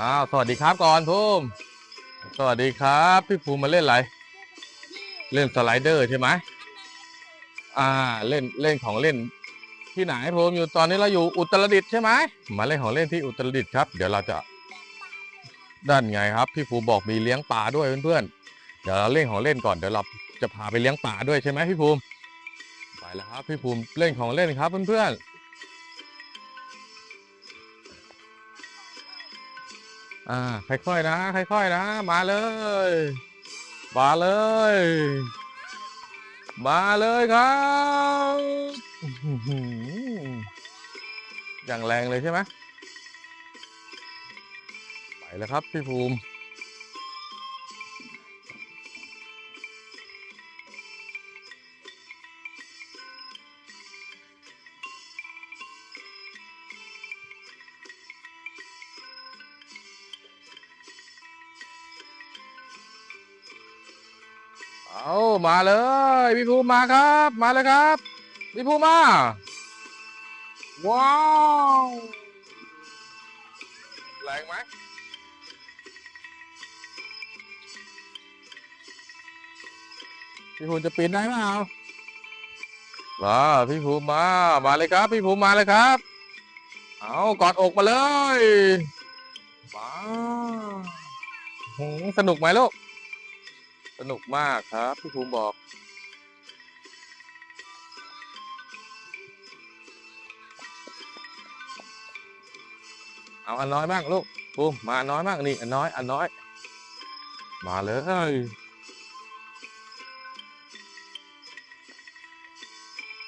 อ้าวสวัสดีครับก่อนภูมิสวัสดีครับพี่ภูมิมาเล่นอะไรเล่นสไลเดอร์ใช่ไหมอ่าเล่นเล่นของเล่น ที่ไหนภูมิอยู่ตอนนี้เราอยู่อุตรดิตถ์ใช่ไหมมาเล่นของเล่นที่อุตรดิตถ์ครับ เดี๋ยวเราจะด้านไงครับ พี่ภูมิบอกมีเลี้ยงปลาด้วยเพื่อนๆเดี๋ยวเราเล่นของเล่นก่อนเดี๋ยวเราจะพาไปเลี้ยงปลาด้วยใช่ไหมพี่ภูมิไปแล้วครับ พี่ภูมิเล่นของเล่นครับเพื่อนๆ อ่าค่อยๆนะค่อยๆนะ มาเลย มาเลย มาเลยครับอย่างแรงเลยใช่ไหมไปแล้วครับพี่ภูมิ เอามาเลยพี่ภูมิมาครับ มาเลยครับพี่ภูมิมา ว้าวแรงไหมพี่ภูมิจะปีนได้ไหมเอามาพี่ภูมิมา มาเลยครับ พี่ภูมิมาเลยครับ เอากอดอกมาเลยมาหืมสนุกไหมลูก สนุกมากครับพี่ภูมิบอก เอาอันน้อยบ้างลูกภูมิมาอันน้อยบ้างนี่อันน้อยอันน้อย มาเลย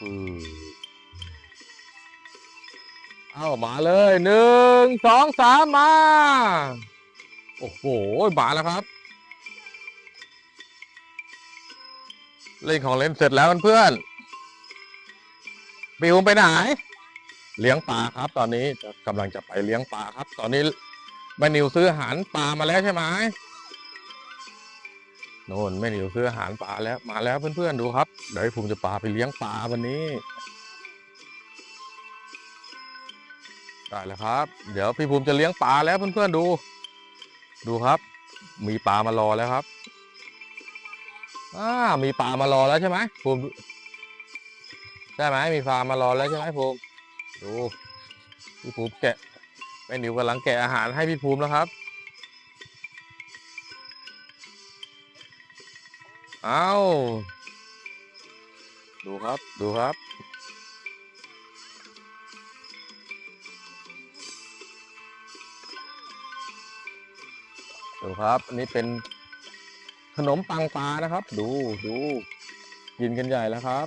อืมเอามาเลยหนึ่งสองสามมา โอ้โหมาแล้วครับ เล่นของเล่นเสร็จแล้วเพื่อนๆบิวไปไหน เลี้ยงปลาครับ ตอนนี้จะกำลังจะไปเลี้ยงปลาครับ ตอนนี้แม่นิวซื้ออาหารปลามาแล้วใช่ไหมโน่นแม่นิวซื้ออาหารปลาแล้วมาแล้วเพื่อนๆดูครับเดี๋ยวให้ภูมิจะปลาไปเลี้ยงปลาวันนี้ได้แล้วครับ เดี๋ยวพี่ภูมิจะเลี้ยงปลาแล้วเพื่อนๆดู ดูครับ มีปลามารอแล้วครับ อ่ามีปลามารอแล้วใช่ไหมภูมิใช่ไหมมีปลามารอแล้วใช่ไหมภูมิดูพี่ภูมิแกะแม่นิวกำลังแกะอาหารให้พี่ภูมิแล้วครับเอาดูครับดูครับ ดูครับ อันนี้เป็น ขนมปังปลานะครับ ดูดูกินกันใหญ่แล้วครับ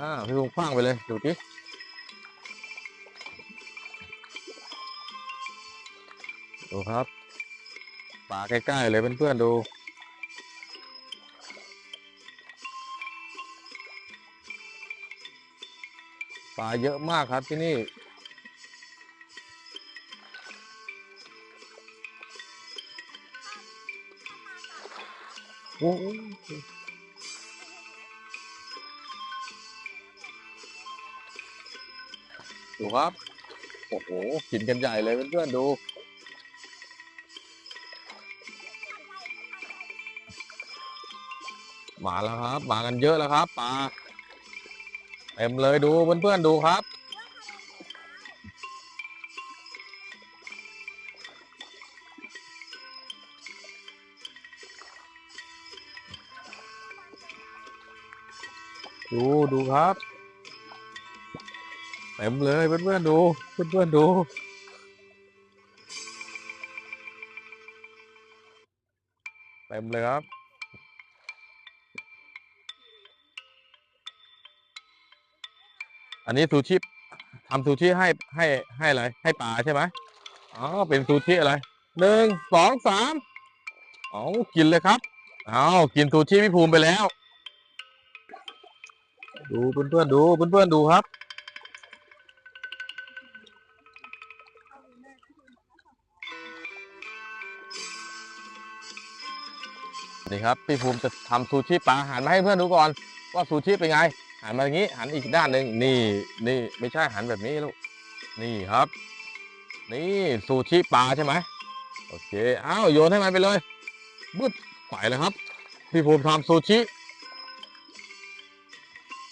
อ่าพี่พงคว้างไปเลย ดูดิดูครับปลาใกล้ๆเลยเพื่อนๆดูปลาเยอะมากครับที่นี่โอ้ ดูครับโอ้โหกินกันใหญ่เลยเพื่อนๆดูมาแล้วครับ มากันเยอะแล้วครับปลาเต็มเลยดูเพื่อนๆดูครับ ดูดูครับ เต็มเลยเพื่อนๆดูเพื่อนๆดูเต็มเลยครับอันนี้ซูชิทำซูชิให้ให้ให้อะไรให้ปลาใช่ไหมอ๋อเป็นซูชิอะไรหนึ่งสองสามเอกินเลยครับเอากินซูชิพี่ภูมิไปแล้ว ดูเพื่อนๆดูเพื่อนๆดูครับ นี่ครับพี่ภูมิจะทำซูชิปลาหันมาให้เพื่อนดูก่อน ว่าซูชิเป็นไงหันมาอย่างนี้หันอีกด้านหนึ่งนี่นี่ไม่ใช่หันแบบนี้ลูกนี่ครับ นี่ซูชิปลาใช่ไหมโอเคอ้าวโยนให้มันไปเลยบึ๊ดไปเลยครับ พี่ภูมิทำซูชิ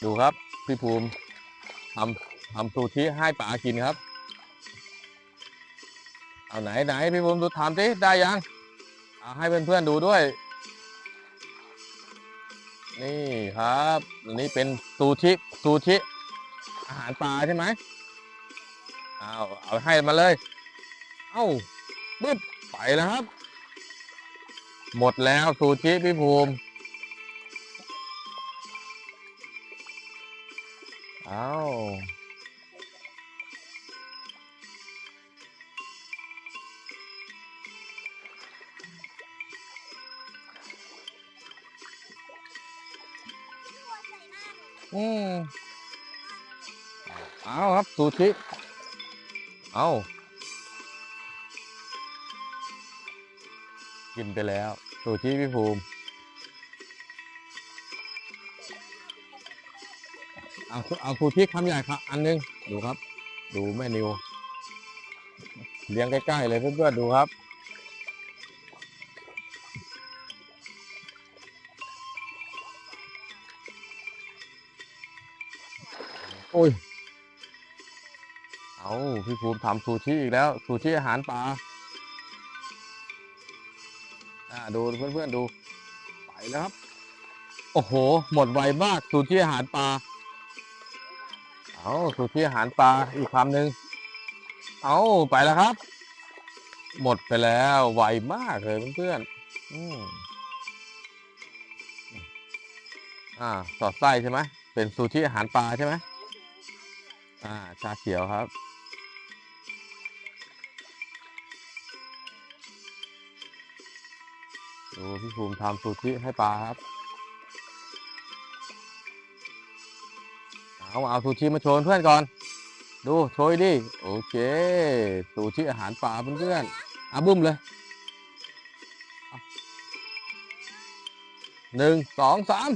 ดูครับ พี่ภูมิทำทำซูชิให้ปลากินครับ เอาไหนไหนพี่ภูมิดูทำสิได้ยังเอาให้เพื่อนๆดูด้วย นี่ครับอันนี้เป็นซูชิซูชิอาหารปลาใช่ไหมเอาเอาให้มาเลย เอ้าบึ๊บไปแล้วครับ หมดแล้วซูชิพี่ภูมิเอา อืมเอาครับซูชิเอากินไปแล้วซูชิพี่ภูมิเอาเอาซูชิคำใหญ่ครับ อันหนึง ดูครับ ดูแม่นิวเลี้ยงใกล้ๆเลยเพื่อนๆดูครับ เอาพี่ภูมิทำซูชิอีกแล้วซูชิอาหารปลาอ่าดูเพื่อนๆดู ไปแล้วครับ โอ้โห หมดไวมากซูชิอาหารปลาเอาซูชิอาหารปลาอีกคำหนึ่งเอาไปแล้วครับ หมดไปแล้วไวมากเลยเพื่อนๆอืมอ่าสอดไส้ใช่ไหมเป็นซูชิอาหารปลาใช่ไหมอ่า ชาเขียวครับ ดูพี่ภูมิทำซูชิให้ปลาครับเอาเอาซูชิมาโชว์เพื่อนก่อน ดูโชยดิ โอเคซูชิอาหารปลาเพื่อนๆอาบุ้มเลยหนึ่งสองสาม